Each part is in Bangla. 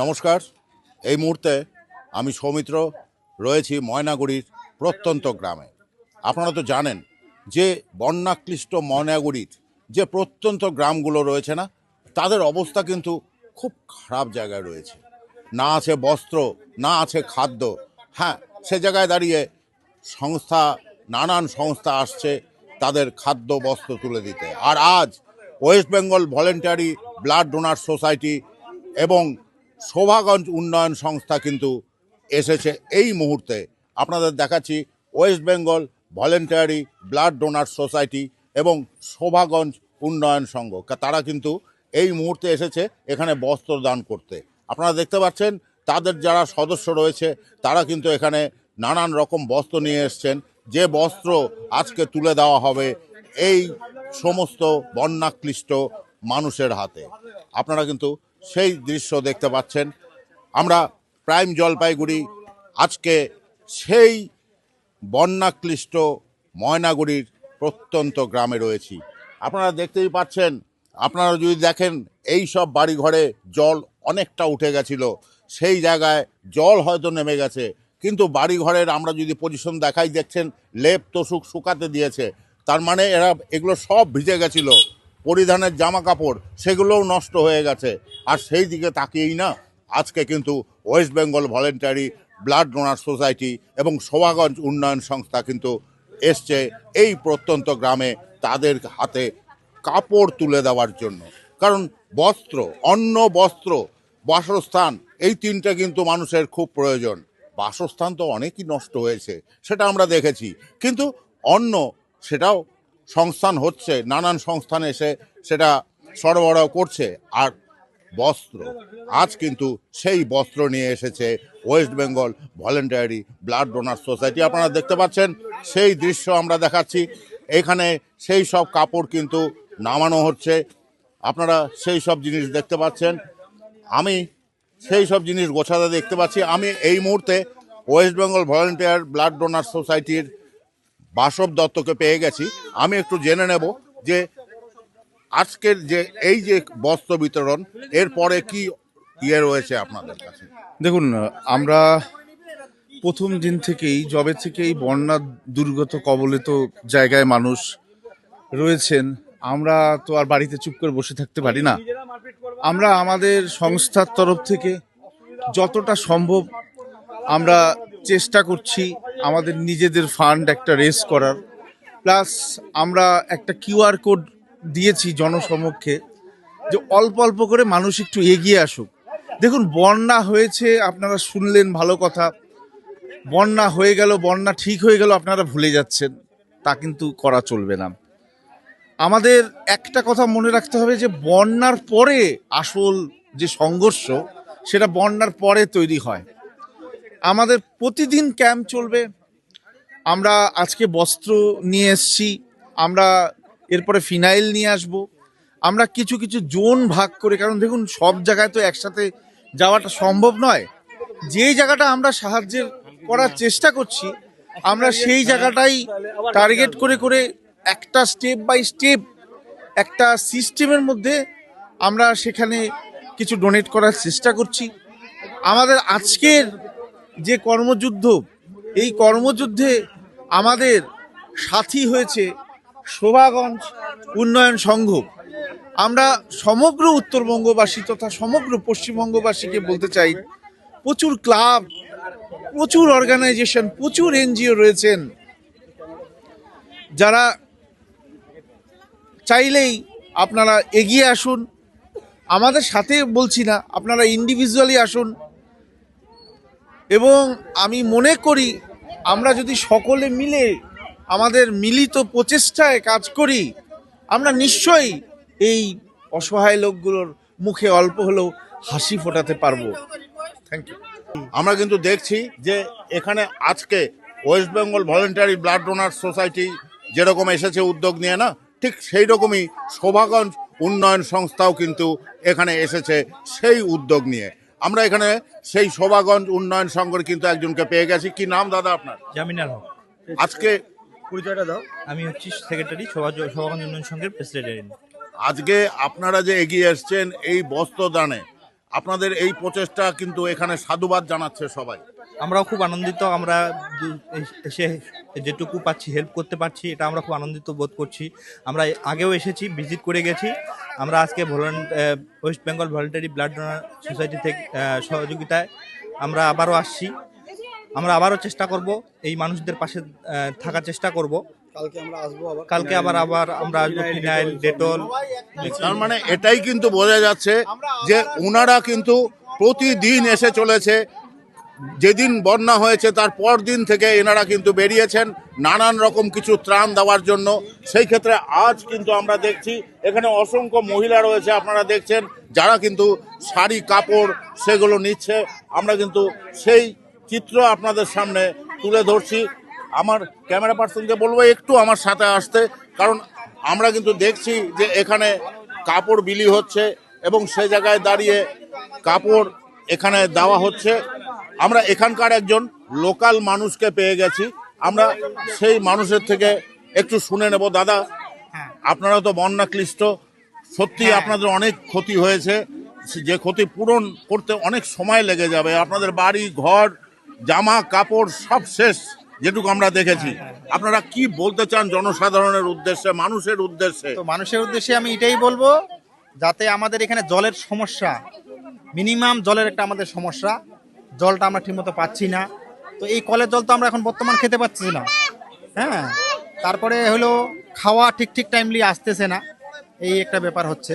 নমস্কার। এই মুহূর্তে আমি সৌমিত্র রয়েছি ময়নাগুড়ির প্রত্যন্ত গ্রামে। আপনারা তো জানেন যে বন্যাক্লিষ্ট ময়নাগুড়ির যে প্রত্যন্ত গ্রামগুলো রয়েছে না, তাদের অবস্থা কিন্তু খুব খারাপ জায়গায় রয়েছে। না আছে বস্ত্র, না আছে খাদ্য। হ্যাঁ সে জায়গায় দাঁড়িয়ে সংস্থা, নানান সংস্থা আসছে তাদের খাদ্য, বস্ত্র তুলে দিতে। আর আজ West Bengal voluntary blood donor society এবং শোভাগঞ্জ উন্নয়ন সংস্থা কিন্তু এসেছে এই মুহূর্তে। আপনাদের দেখাচ্ছি West Bengal voluntary blood donor society এবং শোভাগঞ্জ উন্নয়ন সংঘ। তারা কিন্তু এই মুহূর্তে এসেছে এখানে বস্ত্র দান করতে। আপনারা দেখতে পাচ্ছেন, তাদের যারা সদস্য রয়েছে, তারা কিন্তু এখানে নানান রকম বস্ত্র নিয়ে এসছেন। যে বস্ত্র আজকে তুলে দেওয়া হবে, এই সমস্ত বন্যাক্লিষ্ট মানুষের হাতে। আপনারা কিন্তু সেই দৃশ্য দেখতে পাচ্ছেন। আমরা প্রাইম জলপাইগুড়ি, আজকে সেই বন্যাক্লিষ্ট ময়নাগুড়ির প্রত্যন্ত গ্রামে রয়েছি। আপনারা দেখতেই পাচ্ছেন, আপনারা যদি দেখেন, এই সব বাড়িঘরে জল অনেকটা উঠে গেছিল। সেই জায়গায় জল হয়তো নেমে গেছে, কিন্তু বাড়িঘরের আমরা যদি পজিশন দেখাই, দেখছেন লেপ, তোষুক শুকাতে দিয়েছে। তার মানে এরা, এগুলো সব ভিজে গেছিল। পরিধানের জামা কাপড় সেগুলোও নষ্ট হয়ে গেছে। আর সেই দিকে তাকিয়েই না, আজকে কিন্তু West Bengal voluntary, blood donor society এবং শোভাগঞ্জ উন্নয়ন সংস্থা কিন্তু এসছে এই প্রত্যন্ত গ্রামে তাদের হাতে কাপড় তুলে দেওয়ার জন্য। কারণ বস্ত্র, অন্ন বস্ত্র, বাসস্থান, এই তিনটে কিন্তু মানুষের খুব প্রয়োজন। বাসস্থান তো অনেকই নষ্ট হয়েছে, সেটা আমরা দেখেছি। কিন্তু অন্ন, সেটাও সংস্থান হচ্ছে, নানান সংস্থান এসে সেটা সরবরাহ করছে। আর বস্ত্র, আজ কিন্তু সেই বস্ত্র নিয়ে এসেছে West Bengal voluntary blood donor society আপনারা দেখতে পাচ্ছেন, সেই দৃশ্য আমরা দেখাচ্ছি। এখানে সেই সব কাপড় কিন্তু নামানো হচ্ছে। আপনারা সেই সব জিনিস দেখতে পাচ্ছেন। আমি সেই সব জিনিস গোছাতে দেখতে পাচ্ছি। আমি এই মুহূর্তে West Bengal volunteer blood donor সোসাইটির বাসব দত্তকে পেয়ে গেছি। আমি একটু জেনে নেব যে আজকের যে এই যে বস্ত্র বিতরণ এরপরে কি ইয়ে রয়েছে আপনাদের কাছে? দেখুন, আমরা প্রথম দিন থেকেই জবে থেকেই বন্যা দুর্গত কবলিত জায়গায় মানুষ রয়েছেন, আমরা তো আর বাড়িতে চুপ করে বসে থাকতে পারি না। আমরা আমাদের সংস্থার তরফ থেকে যতটা সম্ভব আমরা চেষ্টা করছি আমাদের নিজেদের ফান্ড একটা রেস করার। প্লাস আমরা একটা কিউআর কোড দিয়েছি জনসমক্ষে যে অল্প অল্প করে মানুষ একটু এগিয়ে আসুক। দেখুন, বন্যা হয়েছে, আপনারা শুনলেন ভালো কথা। বন্যা হয়ে গেল, বন্যা ঠিক হয়ে গেল, আপনারা ভুলে যাচ্ছেন। তা কিন্তু করা চলবে না। আমাদের একটা কথা মনে রাখতে হবে যে, বন্যার পরে আসল যে সংঘর্ষ, সেটা বন্যার পরে তৈরি হয়। আমাদের প্রতিদিন ক্যাম্প চলবে। আমরা আজকে বস্ত্র নিয়ে এসছি। আমরা এরপরে ফিনাইল নিয়ে আসব। আমরা কিছু কিছু জোন ভাগ করে, কারণ দেখুন, সব জায়গায় তো একসাথে যাওয়াটা সম্ভব নয়। যেই জায়গাটা আমরা সাহায্যের করার চেষ্টা করছি, আমরা সেই জায়গাটাই টার্গেট করে করে একটা স্টেপ বাই স্টেপ একটা সিস্টেমের মধ্যে আমরা সেখানে কিছু ডোনেট করার চেষ্টা করছি। আমাদের আজকের যে কর্মযুদ্ধ, এই কর্মযুদ্ধে আমাদের সাথী হয়েছে শোভাগঞ্জ উন্নয়ন সংঘ। আমরা সমগ্র উত্তরবঙ্গবাসী তথা সমগ্র পশ্চিমবঙ্গবাসীকে বলতে চাই, প্রচুর ক্লাব, প্রচুর অর্গানাইজেশন, প্রচুর এনজিও রয়েছেন। যারা চাইলেই আপনারা এগিয়ে আসুন। আমাদের সাথে বলছি না, আপনারা ইন্ডিভিজুয়ালি আসুন। এবং আমি মনে করি আমরা যদি সকলে মিলে আমাদের মিলিত প্রচেষ্টায় কাজ করি, আমরা নিশ্চয়ই এই অসহায় লোকগুলোর মুখে অল্প হলেও হাসি ফোটাতে পারব। থ্যাংক ইউ আমরা কিন্তু দেখছি যে এখানে আজকে West Bengal voluntary blood donor society যেরকম এসেছে উদ্যোগ নিয়ে না, ঠিক সেই রকমই শোভাগঞ্জ উন্নয়ন সংস্থাও কিন্তু এখানে এসেছে সেই উদ্যোগ নিয়ে। আমরা এখানে সেই শোভাগঞ্জ উন্নয়ন সংঘের কিন্তু একজনকে পেয়ে গেছি। কি নাম দাদা আপনার? জামিনার হক। আজকে পরিচয়টা দাও। আমি হচ্ছি সেক্রেটারি সভাগঞ্জ উন্নয়ন সংঘের প্রেসিডেন্ট আজকে আপনারা যে এগিয়ে এসছেন এই বস্ত্র দানে আপনাদের এই প্রচেষ্টা কিন্তু এখানে সাধুবাদ জানাচ্ছে সবাই। আমরাও খুব আনন্দিত আমরা এসে যেটুকু পাচ্ছি হেল্প করতে পারছি এটা আমরা খুব আনন্দিত বোধ করছি। আমরা আগেও এসেছি ভিজিট করে গেছি। আমরা আজকে West Bengal voluntary blood donor society থেকে সহযোগিতায় আমরা আবারও আসছি। আমরা আবারও চেষ্টা করব এই মানুষদের পাশে থাকার চেষ্টা করব। কালকে আমরা আসব আবার। কালকে আবার আবার আমরা আসব ফিনাইল ডেটল তার মানে এটাই কিন্তু বোঝা যাচ্ছে যে ওনারা কিন্তু প্রতিদিন এসে চলেছে যেদিন বন্যা হয়েছে, তার পর দিন থেকে এনারা কিন্তু বেরিয়েছেন নানান রকম কিছু ত্রাণ দেওয়ার জন্য। সেই ক্ষেত্রে আজ কিন্তু আমরা দেখছি, এখানে অসংখ্য মহিলা রয়েছে, আপনারা দেখছেন, যারা কিন্তু শাড়ি, কাপড় সেগুলো নিচ্ছে। আমরা কিন্তু সেই চিত্র আপনাদের সামনে তুলে ধরছি। আমার ক্যামেরা পার্সনকে বলব, একটু আমার সাথে আসতে, কারণ আমরা কিন্তু দেখছি যে এখানে কাপড় বিলি হচ্ছে এবং সে জায়গায় দাঁড়িয়ে কাপড় এখানে দেওয়া হচ্ছে। আমরা এখানকার একজন লোকাল মানুষকে পেয়ে গেছি। আমরা সেই মানুষের থেকে একটু শুনে নেব। দাদা আপনারা তো বন্যা ক্লিষ্ট সত্যি আপনাদের অনেক ক্ষতি হয়েছে। যে ক্ষতি পূরণ করতে অনেক সময় লেগে যাবে। আপনাদের বাড়ি ঘর জামা কাপড় সব শেষ যেটুকু আমরা দেখেছি। আপনারা কি বলতে চান জনসাধারণের উদ্দেশ্যে মানুষের উদ্দেশ্যে? তো মানুষের উদ্দেশ্যে আমি এটাই বলব যাতে আমাদের এখানে জলের সমস্যা মিনিমাম জলের একটা আমাদের সমস্যা জলটা আমরা ঠিকমতো পাচ্ছি না। তো এই কলের জল তো আমরা এখন বর্তমান খেতে পাচ্ছি না। হ্যাঁ তারপরে হলো খাওয়া ঠিক ঠিক টাইমলি আসতেছে না। এই একটা ব্যাপার হচ্ছে।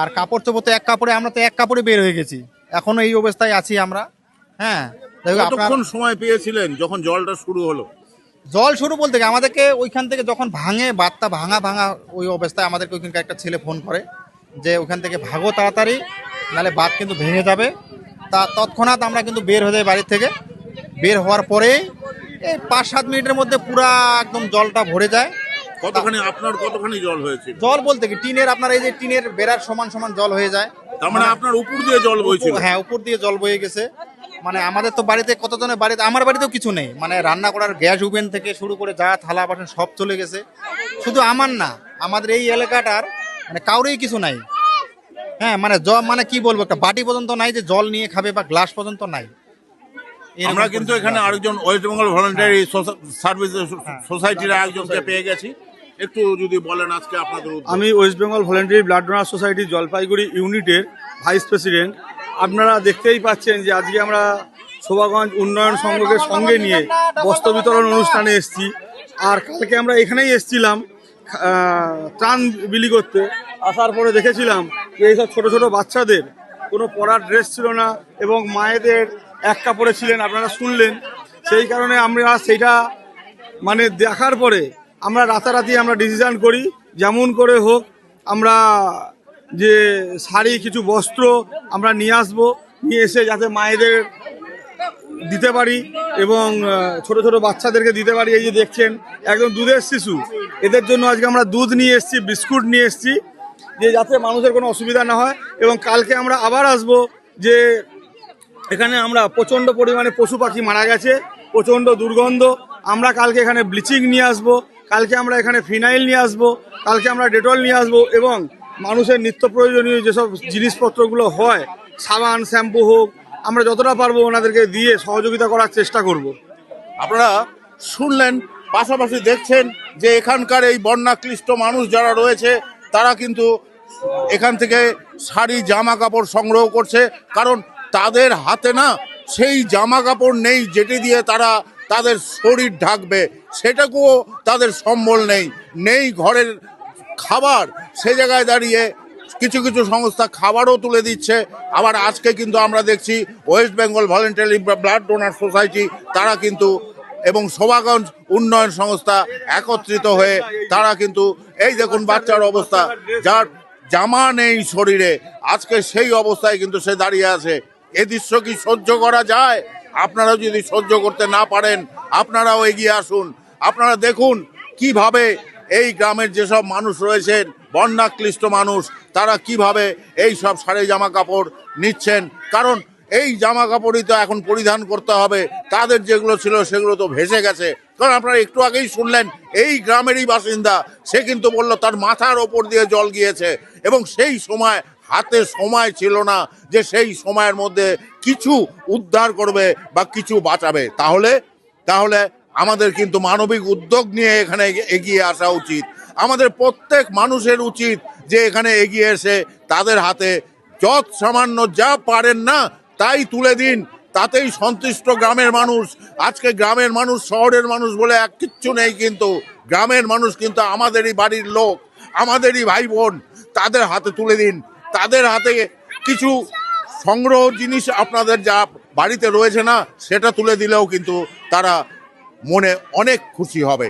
আর কাপড় চোপড় তো এক কাপড়ে আমরা তো এক কাপড়ে বের হয়ে গেছি। এখনও এই অবস্থায় আছি আমরা। হ্যাঁ কতক্ষণ সময় পেয়েছিলেন যখন জলটা শুরু হলো? জল শুরু বলতে কি আমাদেরকে ওইখান থেকে যখন ভাঙে বার্তা ভাঙা ভাঙা ওই অবস্থায় আমাদেরকে ওইখানকার একটা ছেলে ফোন করে যে ওখান থেকে ভাগো তাড়াতাড়ি নাহলে বাদ কিন্তু ভেঙে যাবে। তা তৎক্ষণাৎ আমরা কিন্তু বের হয়ে যাই বাড়ির থেকে। বের হওয়ার পরে এই পাঁচ সাত মিনিটের মধ্যে পুরা একদম জলটা ভরে যায়। কতখানি আপনার কতখানি জল হয়েছিল? জল বলতে কি টিনের আপনার এই যে টিনের বেড়ার সমান সমান জল হয়ে যায়। তার মানে আপনার উপর দিয়ে জল বইছিল? হ্যাঁ উপর দিয়ে জল বয়ে গেছে। মানে আমাদের তো বাড়িতে কতজনের বাড়িতে আমার বাড়িতেও কিছু নেই। মানে রান্না করার গ্যাস ওভেন থেকে শুরু করে যা থালা বাসন সব চলে গেছে। শুধু আমার না আমাদের এই এলাকাটার মানে কাউরেই কিছু নাই। হ্যাঁ মানে জল মানে কি বলব একটা বাটি পর্যন্ত নাই যে জল নিয়ে খাবে বা গ্লাস পর্যন্ত নাই। আমরা কিন্তু এখানে আরেকজন ওয়েস্ট বেঙ্গল ভলান্টারি সার্ভিস সোসাইটির একজনকে পেয়ে গেছি। একটু যদি বলেন আজকে আপনাদের আমি West Bengal voluntary blood donor society Jalpaiguri ইউনিটের ভাইস প্রেসিডেন্ট আপনারা দেখতেই পাচ্ছেন যে আজকে আমরা শোভাগঞ্জ উন্নয়ন সংঘকে সঙ্গে নিয়ে বস্ত্র বিতরণ অনুষ্ঠানে এসেছি। আর কালকে আমরা এখানেই এসেছিলাম ত্রাণ বিলি করতে। আসার পরে দেখেছিলাম এইসব ছোট ছোট বাচ্চাদের কোনো পরার ড্রেস ছিল না এবং মায়েদের এক কাপড়ে ছিলেন, আপনারা শুনলেন। সেই কারণে আমরা সেইটা মানে দেখার পরে আমরা রাতারাতি আমরা ডিসিশান করি, যেমন করে হোক আমরা যে শাড়ি, কিছু বস্ত্র আমরা নিয়ে আসব, নিয়ে এসে যাতে মায়েদের দিতে পারি এবং ছোট ছোট বাচ্চাদেরকে দিতে পারি। এই যে দেখছেন, একদম দুধের শিশু। এদের জন্য আজকে আমরা দুধ নিয়ে এসেছি, বিস্কুট নিয়ে এসেছি। যে যাতে মানুষের কোনো অসুবিধা না হয় এবং কালকে আমরা আবার আসব যে এখানে আমরা প্রচণ্ড পরিমাণে পশু পাখি মারা গেছে, প্রচণ্ড দুর্গন্ধ। আমরা কালকে এখানে ব্লিচিং নিয়ে আসব, কালকে আমরা এখানে ফিনাইল নিয়ে আসব, কালকে আমরা ডেটল নিয়ে আসব এবং মানুষের নিত্য প্রয়োজনীয় যেসব জিনিসপত্রগুলো হয়, সাবান, শ্যাম্পু হোক, আমরা যতটা পারব ওনাদেরকে দিয়ে সহযোগিতা করার চেষ্টা করব। আপনারা শুনলেন, পাশাপাশি দেখছেন যে এখানকার এই বন্যাক্লিষ্ট মানুষ যারা রয়েছে তারা কিন্তু এখান থেকে শাড়ি জামা কাপড় সংগ্রহ করছে। কারণ তাদের হাতে না সেই জামা কাপড় নেই যেটি দিয়ে তারা তাদের শরীর ঢাকবে। সেটাকেও তাদের সম্বল নেই। নেই ঘরের খাবার। সে জায়গায় দাঁড়িয়ে কিছু কিছু সংস্থা খাবারও তুলে দিচ্ছে। আবার আজকে কিন্তু আমরা দেখছি West Bengal voluntary blood donor society তারা কিন্তু এবং শোভাগঞ্জ উন্নয়ন সংস্থা একত্রিত হয়ে তারা কিন্তু এই দেখুন বাচ্চার অবস্থা, যার জামা নেই শরীরে, আজকে সেই অবস্থায় কিন্তু সে দাঁড়িয়ে আছে। এ দৃশ্য কি সহ্য করা যায়? আপনারা যদি সহ্য করতে না পারেন, আপনারাও এগিয়ে আসুন। আপনারা দেখুন কীভাবে এই গ্রামের যেসব মানুষ রয়েছেন, বন্যাক্লিষ্ট মানুষ, তারা কীভাবে এই সব শাড়ি জামা কাপড় নিচ্ছেন। কারণ এই জামা কাপড়ই তো এখন পরিধান করতে হবে। তাদের যেগুলো ছিল সেগুলো তো ভেসে গেছে। কারণ আপনারা একটু আগেই শুনলেন, এই গ্রামেরই বাসিন্দা, সে কিন্তু বলল তার মাথার ওপর দিয়ে জল গিয়েছে এবং সেই সময় হাতে সময় ছিল না যে সেই সময়ের মধ্যে কিছু উদ্ধার করবে বা কিছু বাঁচাবে। তাহলে তাহলে আমাদের কিন্তু মানবিক উদ্যোগ নিয়ে এখানে এগি- এগিয়ে আসা উচিত। আমাদের প্রত্যেক মানুষের উচিত যে এখানে এগিয়ে এসে তাদের হাতে যত সামান্য যা পারেন না তাই তুলে দিন, তাতেই সন্তুষ্ট গ্রামের মানুষ। আজকে গ্রামের মানুষ শহরের মানুষ বলে এক কিচ্ছু নেই কিন্তু, গ্রামের মানুষ কিন্তু আমাদেরই বাড়ির লোক, আমাদেরই ভাই বোন তাদের হাতে তুলে দিন। তাদের হাতে কিছু সংগ্রহ জিনিস আপনাদের যা বাড়িতে রয়েছে না, সেটা তুলে দিলেও কিন্তু তারা মনে অনেক খুশি হবে।